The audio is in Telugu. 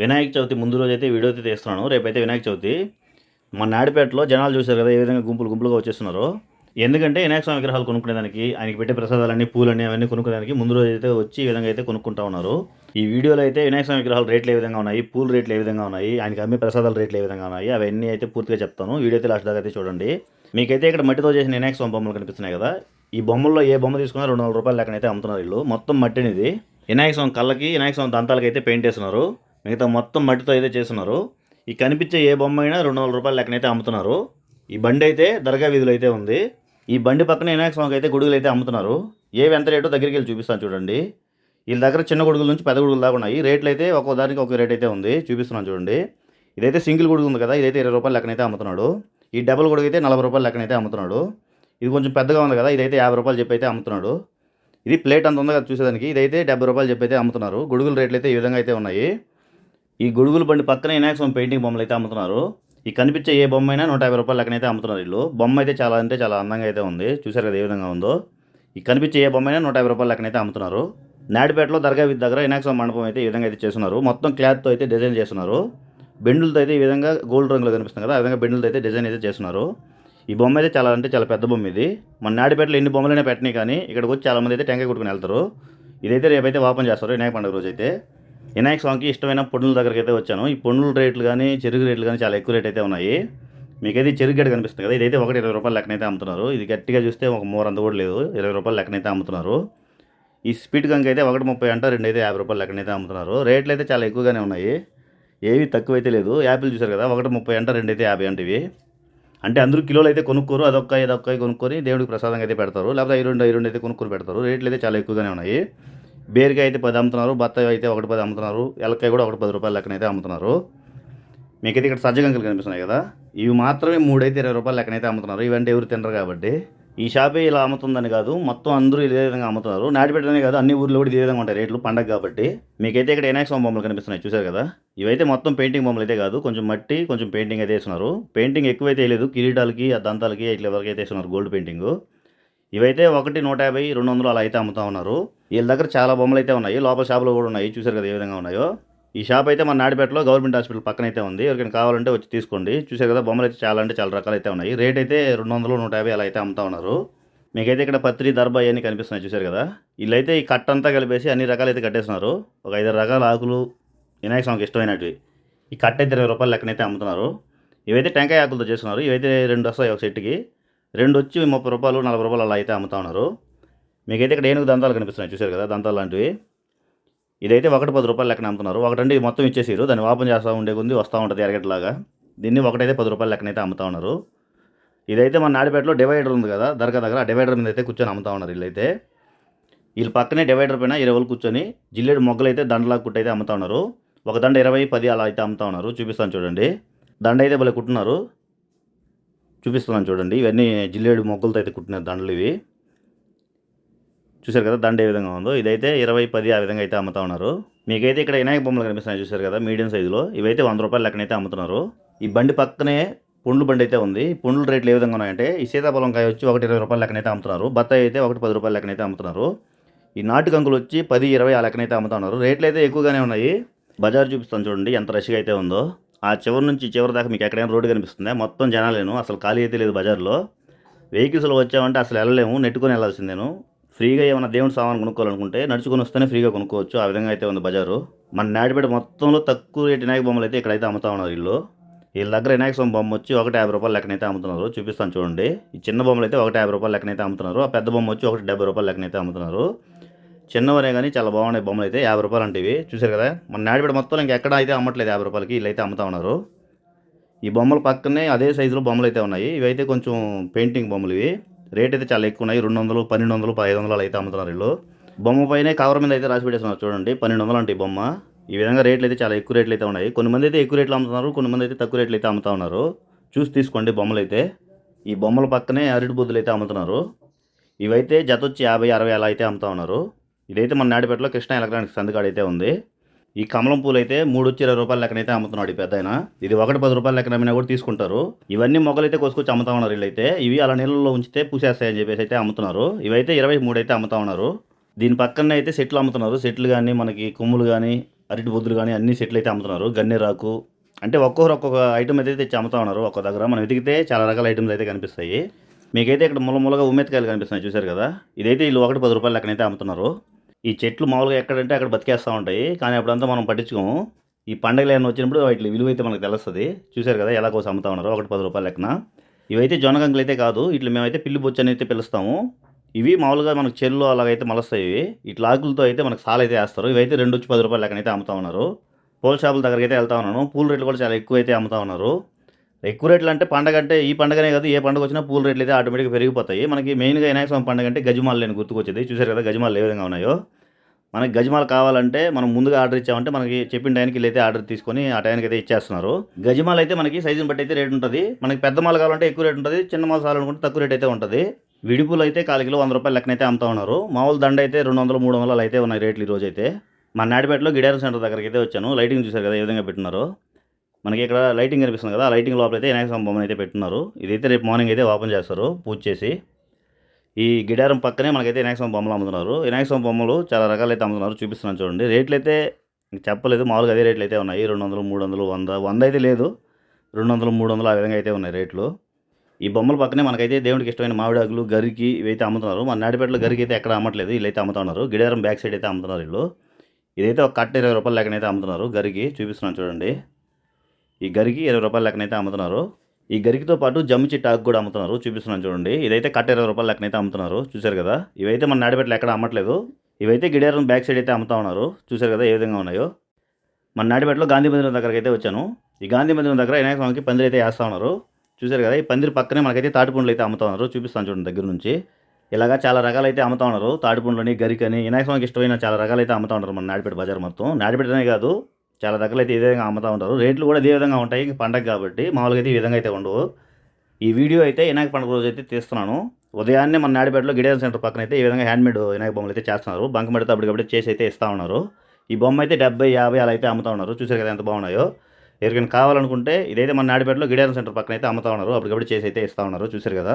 వినాయక చవితి ముందు రోజు అయితే వీడియో అయితే తీస్తున్నాను. రేపైతే వినాయక చవితి. మన నాడిపేటలో జనాలు చూశారు కదా ఏ విధంగా గుంపులు గుంపులుగా వచ్చేస్తున్నారు. ఎందుకంటే వినాయక స్వామి విగ్రహాలు కొనుక్కునేదానికి ఆయనకి పెట్టే ప్రసాదాలన్నీ పూలన్నీ అవన్నీ కొనుక్కునేదానికి ముందు రోజు అయితే వచ్చి ఈ విధంగా అయితే కొనుక్కుంటా ఉన్నారు. ఈ వీడియోలో అయితే వినాయక స్వామి విగ్రహాలు రేట్లు ఏ విధంగా ఉన్నాయి పూల రేట్లు ఏ విధంగా ఉన్నాయి ఆయనకి అమ్మే ప్రసాదాల రేట్లు ఏ విధంగా ఉన్నాయి అవన్నీ అయితే పూర్తిగా చెప్తాను. వీడియో అయితే లాస్ట్ దాకా అయితే చూడండి. మీకైతే ఇక్కడ మట్టితో చేసిన వినాయక స్వామి బొమ్మలు కనిపిస్తున్నాయి కదా ఈ బొమ్మల్లో ఏ బొమ్మ తీసుకున్నా రెండు వందల రూపాయలు లెక్కనైతే అమ్ముతున్నారు వీళ్ళు. మొత్తం మట్టినిది. వినాయక స్వామి కళ్ళకి వినాయక స్వామి దంతాలకి అయితే పెయింట్ వేస్తున్నారు. మిగతా మొత్తం మట్టితో అయితే చేస్తున్నారు. ఈ కనిపించే ఏ బొమ్మ అయినా రెండు వందల రూపాయలు లెక్కనైతే అమ్ముతున్నారు. ఈ బండి అయితే దర్గా వీధులు అయితే ఉంది. ఈ బండి పక్కన వినాయక స్వామికి అయితే గొడుగులు అయితే అమ్ముతున్నారు. ఏవి ఎంత రేటో దగ్గరికి వెళ్ళి చూపిస్తాను చూడండి. వీళ్ళ దగ్గర చిన్న గొడుగుల నుంచి పెద్ద గొడుగులు దాకా ఉన్నాయి. రేట్లు అయితే ఒక్కో దానికి ఒక రేట్ అయితే ఉంది. చూపిస్తున్నాను చూడండి. ఇదైతే సింగిల్ గొడుగు ఉంది కదా ఇదైతే ఇరవై రూపాయలు లెక్కనైతే అమ్ముతున్నాడు. ఈ డబుల్ గొడుగు అయితే నలభై రూపాయలు లెక్కనైతే అమ్ముతున్నాడు. ఇది కొంచెం పెద్దగా ఉంది కదా ఇదైతే యాభై రూపాయలు చెప్పి అయితే అమ్ముతున్నాడు. ఇది ప్లేట్ అంత ఉంది కదా చూసేదానికి ఇదైతే డెబ్బై రూపాయలు చెప్పి అయితే అమ్ముతున్నారు. గొడుగుల రేట్లు అయితే ఈ విధంగా అయితే ఉన్నాయి. ఈ గొడుగుల బండి పక్కన వినాయక స్వామి పెయింటింగ్ బొమ్మలు అయితే అమ్ముతున్నారు. ఈ కనిపించే ఏ బొమ్మ అయినా నూట యాభై రూపాయలు లెక్కనైతే అమ్ముతున్నారు వీళ్ళు. బొమ్మ అయితే చాలా అంటే చాలా అందంగా అయితే ఉంది. చూసారు కదా ఏ విధంగా ఉందో. ఈ కనిపించే ఏ బొమ్మ అయినా నూట యాభై రూపాయలు లెక్కనైతే అమ్ముతున్నారు. నాడిపేటలో దర్గా వీధి దగ్గర వినాయక స్వామి మండపం అయితే ఈ విధంగా అయితే చేస్తున్నారు. మొత్తం క్లాత్తో అయితే డిజైన్ చేస్తున్నారు. బెండులతో అయితే ఈ విధంగా గోల్డ్ రంగులో కనిపిస్తుంది కదా ఆ విధంగా బెండులతో అయితే డిజైన్ అయితే చేస్తున్నారు. ఈ బొమ్మ అయితే చాలా అంటే చాలా పెద్ద బొమ్మ ఇది. మన నాడిపేటలో ఎన్ని బొమ్మలైనా పెట్టినాయి కానీ ఇక్కడికి వచ్చి చాలా మంది అయితే టెంకాయ కొట్టుకుని వెళ్తారు. ఇదైతే రేపైతే ఓపెన్ చేస్తారు వినాయక పండుగ రోజు అయితే వినాయక స్వామికి ఇష్టమైన పండ్ల దగ్గరికి అయితే వచ్చాను. ఈ పండ్ల రేట్లు కానీ చెరుకు రేట్లు కానీ చాలా ఎక్కువ రేట్ అయితే ఉన్నాయి. మీకైతే చెరుకు గడ్డ కనిపిస్తుంది కదా ఇదైతే ఒకటి ఇరవై రూపాయలు లెక్కనైతే అమ్ముతున్నారు. ఇది గట్టిగా చూస్తే ఒక మూర అంత కూడా లేదు ఇరవై రూపాయలు లెక్కనైతే అమ్ముతున్నారు. ఈ స్పీడ్ గంక అయితే ఒకటి ముప్పై అంట రెండు అయితే యాభై రూపాయలు లెక్కనైతే అమ్ముతున్నారు. రేట్లు అయితే చాలా ఎక్కువగానే ఉన్నాయి. ఏవి తక్కువైతే లేదు. యాపిల్ చూసారు కదా ఒకటి ముప్పై అంట రెండు అయితే యాభై అంటే ఇవి. అంటే అందరూ కిలోలు అయితే కొనుక్కోరు అదొక్క ఇదొక్క కొనుక్కొని దేవుడికి ప్రసాదంగా అయితే పెడతారు. లేకపోతే ఐదు రెండు ఐదు రెండు అయితే కొనుక్కొని పెడతారు. రేట్లు అయితే చాలా ఎక్కువగానే ఉన్నాయి. బేరికాయ అయితే పది అమ్ముతున్నారు బత్తాయి అయితే ఒకటి పది అమ్ముతున్నారు ఎలకాయ కూడా ఒకటి పది రూపాయల లెక్కనైతే అమ్ముతున్నారు. మీకైతే ఇక్కడ సజ్జగంకలు కనిపిస్తున్నాయి కదా ఇవి మాత్రమే మూడైతే ఇరవై రూపాయలు లెక్కనైతే అమ్ముతున్నారు. ఇవంటే ఎవరు తినరు కాబట్టి. ఈ షాపే ఇలా అమ్ముతుందని కాదు మొత్తం అందరూ ఇదే విధంగా అమ్ముతున్నారు. నాటిపెట్టనే కాదు అన్ని ఊర్లో కూడా ఇదే విధంగా ఉంటాయి రేట్లు పండగ కాబట్టి. మీకైతే ఇక్కడ వినాయక స్వామి బొమ్మలు కనిపిస్తున్నాయి చూసారు కదా? ఇవైతే మొత్తం పెయింటింగ్ బొమ్మలు అయితే కాదు కొంచెం మట్టి కొంచెం పెయింటింగ్ అయితే వేస్తున్నారు. పెయింటింగ్ ఎక్కువైతే వేయలేదు కిరీటాలకి ఆ దంతాలకి ఇట్లా వరకు అయితే వేస్తున్నారు గోల్డ్ పెయింటింగ్. ఇవైతే ఒకటి నూట యాభై రెండు వందలు అలా అయితే అమ్ముతా ఉన్నారు. వీళ్ళ దగ్గర చాలా బొమ్మలు అయితే ఉన్నాయి. లోపల షాపులో కూడా ఉన్నాయి. చూసారు కదా ఏ విధంగా ఉన్నాయో. ఈ షాప్ అయితే మన నాడిపేటలో గవర్నమెంట్ హాస్పిటల్ పక్కన అయితే ఉంది. ఎవరికైనా కావాలంటే వచ్చి తీసుకోండి. చూసారు కదా బొమ్మలు అయితే చాలా అంటే చాలా రకాలు అయితే ఉన్నాయి. రేట్ అయితే రెండు వందలు నూట యాభై అలా అయితే అమ్ముతా ఉన్నారు. మీకైతే ఇక్కడ పత్రి దర్బా అవన్నీ కనిపిస్తున్నాయి. చూసారు కదా. వీళ్ళైతే ఈ కట్ట అంతా కలిపేసి అన్ని రకాలు అయితే కట్టేస్తున్నారు. ఒక ఐదు రకాల ఆకులు వినాయక స్వామికి ఇష్టమైనవి ఈ కట్ట అయితే ఇరవై రూపాయలు లెక్కనైతే అమ్ముతున్నారు. ఇవైతే టెంకాయ ఆకులతో చేస్తున్నారు. ఇవైతే రెండు వస్తాయి ఒక సెట్కి. రెండు వచ్చి ముప్పై రూపాయలు నలభై రూపాయలు అలా అయితే అమ్ముతా ఉన్నారు. మీకైతే ఇక్కడ ఏనుగు దంతాలు కనిపిస్తున్నాయి. చూసారు కదా? దంతాలు లాంటివి. ఇదైతే ఒకటి పది రూపాయలు లెక్కన అమ్ముతున్నారు. ఒకటంటే ఇది మొత్తం ఇచ్చేసారు దాన్ని ఓపెన్ చేస్తూ ఉండే ఉంది వస్తూ ఉంటుంది ఎరగట్లాగా దీన్ని ఒకటైతే పది రూపాయలు లెక్కనైతే అమ్ముతా ఉన్నారు. ఇదైతే మన నాడిపేటలో డివైడర్ ఉంది కదా? దర్గా దగ్గర ఆ డివైడర్ మీద అయితే కూర్చొని అమ్ముతా ఉన్నారు వీళ్ళైతే. వీళ్ళు పక్కనే డివైడర్ పైన ఇరవై కూర్చొని జిల్లేడు మొగ్గలు అయితే దండలా కుట్టి అయితే అమ్ముతా ఉన్నారు. ఒక దండ ఇరవై పది అలా అయితే అమ్ముతా ఉన్నారు. చూపిస్తాను చూడండి. దండ అయితే భలే కుట్టున్నారు. చూపిస్తున్నాను చూడండి. ఇవన్నీ జిల్లేడు మొగ్గలతో అయితే కుట్టిన దండలు ఇవి. చూశారు కదా దండ ఏ విధంగా ఉందో. ఇదైతే ఇరవై పది ఆ విధంగా అయితే అమ్ముతా ఉన్నారు. మీకైతే ఇక్కడ వినాయక బొమ్మలు కనిపిస్తున్నాయి చూశారు కదా మీడియం సైజులో. ఇవైతే వంద రూపాయలు లెక్కనైతే అమ్ముతున్నారు. ఈ బండి పక్కనే పుండ్లు బండి అయితే ఉంది. పుండ్ల రేట్లు ఏ విధంగా ఉన్నాయంటే ఈ సీతాఫలం కాయ వచ్చి ఒకటి ఇరవై రూపాయల లెక్కనైతే అమ్ముతున్నారు. బత్తాయి అయితే ఒకటి పది రూపాయల లెక్కనైతే అమ్ముతున్నారు. ఈ నాటు కంకులు వచ్చి పది ఇరవై ఆ లెక్కనైతే అమ్ముతా ఉన్నారు. రేట్లు అయితే ఎక్కువగానే ఉన్నాయి. బజార్ చూపిస్తాను చూడండి ఎంత రష్గా అయితే ఉందో. ఆ చివరి నుంచి చివరి దాకా మీకు ఎక్కడైనా రోడ్డు కనిపిస్తుందా? మొత్తం జనాలేను. అసలు ఖాళీ అయితే లేదు బజార్లో. వెహికల్స్లో వచ్చామంటే అసలు వెళ్ళలేము. నెట్టుకొని వెళ్ళాల్సిందేను. ఫ్రీగా ఏమైనా దేవుని సామాన్ కొనుక్కోవాలనుకుంటే నడుచుకొని వస్తేనే ఫ్రీగా కొనుక్కోవచ్చు. ఆ విధంగా అయితే ఉంది బజారు. మన నాటిపేట మొత్తంలో తక్కువ రేటు వినాయక బొమ్మలు అయితే ఇక్కడైతే అమ్ముతా ఉన్నారు వీళ్ళు. వీళ్ళ దగ్గర వినాయక స్వామి బొమ్మ వచ్చి ఒకటి యాభై రూపాయలు లెక్కనైతే అమ్ముతున్నారు. చూపిస్తాను చూడండి. ఈ చిన్న బొమ్మలు అయితే ఒకటి యాభై రూపాయలు లెక్కనైతే అమ్ముతున్నారు. ఆ పెద్ద బొమ్మ వచ్చి ఒకటి డెబ్బై రూపాయలు లెక్కనైతే అమ్ముతున్నారు. చిన్నవనే కానీ చాలా బాగున్నాయి బొమ్మలు అయితే. యాభై రూపాయలు అంటే ఇవి చూసారు కదా? మన నాడిపేట మొత్తం ఇంకెక్కడ అయితే అమ్మట్లేదు యాభై రూపాయలకి. వీళ్ళు అయితే అమ్ముతా ఉన్నారు. ఈ బొమ్మల పక్కనే అదే సైజులో బొమ్మలు అయితే ఉన్నాయి. ఇవైతే కొంచెం పెయింటింగ్ బొమ్మలు ఇవి. రేట్ అయితే చాలా ఎక్కువ ఉన్నాయి. రెండు వందలు పన్నెండు వందలు పదిహేను వందలు అయితే అమ్ముతున్నారు వీళ్ళు. బొమ్మ పైన కవర్ మీద అయితే రాసి పెట్టేస్తున్నారు. చూడండి పన్నెండు వందలు అంటే బొమ్మ. ఈ విధంగా రేట్లు అయితే చాలా ఎక్కువ రేట్లు అయితే ఉన్నాయి. కొన్ని మంది అయితే ఎక్కువ రేట్లు అమ్ముతున్నారు కొన్ని మంది అయితే తక్కువ రేట్లు అయితే అమ్ముతా ఉన్నారు. చూసి తీసుకోండి బొమ్మలు అయితే. ఈ బొమ్మల పక్కనే అరటి బుద్ధులు అయితే అమ్ముతున్నారు. ఇవైతే జత వచ్చి యాభై అరవై అలా అయితే అమ్ముతా ఉన్నారు. ఇదైతే మన నాడిపేటలో కృష్ణ ఎలక్ట్రానిక్స్ సందుకాడ అయితే ఉంది. ఈ కమలం పూలు అయితే మూడు వచ్చి ఇరవై రూపాయల లెక్కనైతే అమ్ముతున్నాడు ఈ పెద్ద ఇది ఒకటి పది రూపాయల లెక్కన అమ్మినా కూడా తీసుకుంటారు. ఇవన్నీ మొగ్గలు అయితే కోసుకొచ్చి అమ్ముతా ఉన్నారు వీళ్ళైతే. ఇవి అలా నీళ్ళలో ఉంచితే పూసేస్తాయని చెప్పేసి అయితే అమ్ముతున్నారు. ఇవైతే ఇరవై మూడు అయితే అమ్ముతా ఉన్నారు. దీని పక్కనే అయితే సెట్లు అమ్ముతున్నారు. సెట్లు కానీ మనకి కొమ్ములు కానీ అరటి బొద్దులు కానీ అన్ని సెట్లు అయితే అమ్ముతున్నారు. గన్నేరాకు అంటే ఒక్కొక్కరు ఒక్కొక్క ఐటమ్ అయితే తెచ్చి అమ్ముతా ఉన్నారు ఒక్క దగ్గర. మనం వెతికితే చాలా రకాల ఐటమ్స్ అయితే కనిపిస్తాయి. మీకైతే ఇక్కడ మూల మూలగా ఉమ్మెత్తికాయలు కనిపిస్తున్నాయి. చూశారు కదా? ఇదైతే వీళ్ళు ఒకటి పది రూపాయలు లెక్కనైతే అమ్ముతున్నారు. ఈ చెట్లు మామూలుగా ఎక్కడంటే అక్కడ బతికేస్తూ ఉంటాయి. కానీ అప్పుడంతా మనం పట్టించుకోము. ఈ పండగలు ఏమైనా వచ్చినప్పుడు వాటి విలువ అయితే మనకు తెలుస్తుంది. చూశారు కదా ఎలా కోసం అమ్ముతా ఉన్నారు. ఒకటి పది రూపాయల లెక్కన. ఇవైతే జొన్నగంకులు అయితే కాదు. ఇట్లా మేమైతే పిల్లి బొచ్చు అని అయితే పిలుస్తాము. ఇవి మామూలుగా మనకు చెల్లు అలాగైతే మలస్తాయి. ఇవి ఇట్లా ఆకులతో అయితే మనకు సాలు అయితే వేస్తారు. ఇవైతే రెండు వచ్చి పది రూపాయల అయితే అమ్ముతా ఉన్నారు. పూల షాపుల దగ్గరికి అయితే వెళ్తా ఉన్నాను. పూల రేట్లు కూడా చాలా ఎక్కువ అయితే అమ్ముతా ఉన్నారు. ఎక్కువ రేట్లు అంటే పండగ అంటే ఈ పండగనే కాదు. ఏ పండగ వచ్చినా పూల రేట్లు అయితే ఆటోమేటిక్గా పెరిగిపోతాయి. మనకి మెయిన్గా వినాయక స్వామి పండగ అంటే గజమాలు నేను గుర్తుకొచ్చేది. చూశారు కదా గజమాలు ఏ విధంగా ఉన్నాయో. మనకి గజమాలు కావాలంటే మనం ముందుగా ఆర్డర్ ఇచ్చామంటే మనకి చెప్పిన టైంకి అయితే ఆర్డర్ తీసుకొని ఆ టైంకి అయితే ఇచ్చేస్తున్నారు. గజమాలు అయితే మనకి సైజుని బట్టి అయితే రేట్ ఉంటుంది. మనకి పెద్ద మాలు కావాలంటే ఎక్కువ రేట్ ఉంటుంది. చిన్న మాలు కావాలనుకుంటే తక్కువ రేట్ అయితే ఉంటుంది. విడిపులు అయితే కాలు కిలో వంద రూపాయలు లెక్కనైతే అమ్ముతా ఉన్నారు. మామూలు దండ అయితే రెండు వందలు మూడు వందలు అయితే ఉన్నాయి రేట్లు ఈ రోజు అయితే మా నాడిపేటలో గిడారం సెంటర్ దగ్గరికి అయితే వచ్చాను. లైటింగ్ చూశారు కదా ఏ విధంగా పెట్టినారో. మనకి ఇక్కడ లైటింగ్ కనిపిస్తుంది కదా ఆ లైటింగ్ లోపల అయితే వినాయక స్వామి బొమ్మను అయితే పెట్టున్నారు ఇదైతే రేపు మార్నింగ్ అయితే ఓపెన్ చేస్తారు పూజ చేసి. ఈ గిడారం పక్కనే మనకైతే వినాయక స్వామి బొమ్మలు అమ్ముతున్నారు. వినాయక స్వామి బొమ్మలు చాలా రకాలు అయితే అమ్ముతున్నారు చూపిస్తున్నాను చూడండి. రేట్లు అయితే చెప్పలేదు మామూలుగా అదే రేట్లు అయితే ఉన్నాయి. రెండు వందలు మూడు వందలు వంద వంద అయితే లేదు. రెండు వందలు మూడు వందలు ఆ విధంగా అయితే ఉన్నాయి రేట్లు. ఈ బొమ్మల పక్కనే మనకైతే దేవుడికి ఇష్టమైన మామిడాకులు గరికి ఇవైతే అమ్ముతున్నారు. మన నాడిపేటలో గరికి అయితే ఎక్కడ అమ్మట్లేదు వీళ్ళైతే అమ్ముతున్నారు గిడారం బ్యాక్ సైడ్ అయితే అమ్ముతున్నారు వీళ్ళు. ఇదైతే ఒక కట్ట ఇరవై రూపాయల లెక్కనైతే అమ్ముతున్నారు గరికి. చూపిస్తున్నాను చూడండి. ఈ గరికి ఇరవై రూపాయల లెక్కనైతే అమ్ముతున్నారు. ఈ గరికితో పాటు జమ్మి చిట్టాకు కూడా అమ్ముతున్నారు. చూపిస్తున్నాను చూడండి. ఇదైతే కట్ట ఇరవై రూపాయలు లెక్కనైతే అమ్ముతున్నారు. చూశారు కదా? ఇవైతే మన నాడిపేటలో ఎక్కడ అమ్మట్లేదు. ఇవైతే గిడేరం బ్యాక్ సైడ్ అయితే అమ్ముతా ఉన్నారు. చూశారు కదా ఏ విధంగా ఉన్నాయో? మన నాడిపేటలో గాంధీ మందిరం దగ్గరకి అయితే వచ్చాను. ఈ గాంధీ మందిరం దగ్గర వినాయక స్వామికి పందిరి అయితే వేస్తా ఉన్నారు. చూశారు కదా? ఈ పందిరి పక్కనే మనకైతే తాటిపండ్లు అయితే అమ్ముతా ఉన్నారు. చూపిస్తాను చూడండి దగ్గర నుంచి. ఇలాగా చాలా రకాలు అయితే అమ్ముతా ఉన్నారు. తాటిపండ్లని గరికని వినాయక స్వామికి ఇష్టమైన చాలా రకాలు అయితే అమ్ముతా ఉన్నారు మన నాడిపేట బజార్ మొత్తం. నాడిపేటనే కాదు చాలా దగ్గర అయితే ఇదే విధంగా అమ్ముతా ఉంటారు. రేట్లు కూడా ఇదే విధంగా ఉంటాయి. పండగ కాబట్టి మామూలుగా అయితే ఈ విధంగా అయితే ఉండవు. ఈ వీడియో అయితే వినాయక పండుగ రోజు అయితే తీస్తున్నాను. ఉదయాన్నే మన నాడిపేటలో గిడేజన్ సెంటర్ పక్కన అయితే ఈ విధంగా హ్యాండ్మేడ్ వినాయక బొమ్మలు అయితే చేస్తున్నారు. బంకమడితో అప్పటికప్పుడు చేసి అయితే ఇస్తూ ఉన్నారు. ఈ బొమ్మ అయితే డెబ్బై యాభై అలా అయితే అమ్ముతా ఉన్నారు. చూసారు కదా ఎంత బాగున్నాయో. ఎవరికైనా కావాలనుకుంటే ఇదైతే మన నాడిపేటలో గిడేజన్ సెంటర్ పక్కన అయితే అమ్ముతా ఉన్నారు. అప్పటికప్పుడు చేసి అయితే ఇస్తూ ఉన్నారు. చూసారు కదా.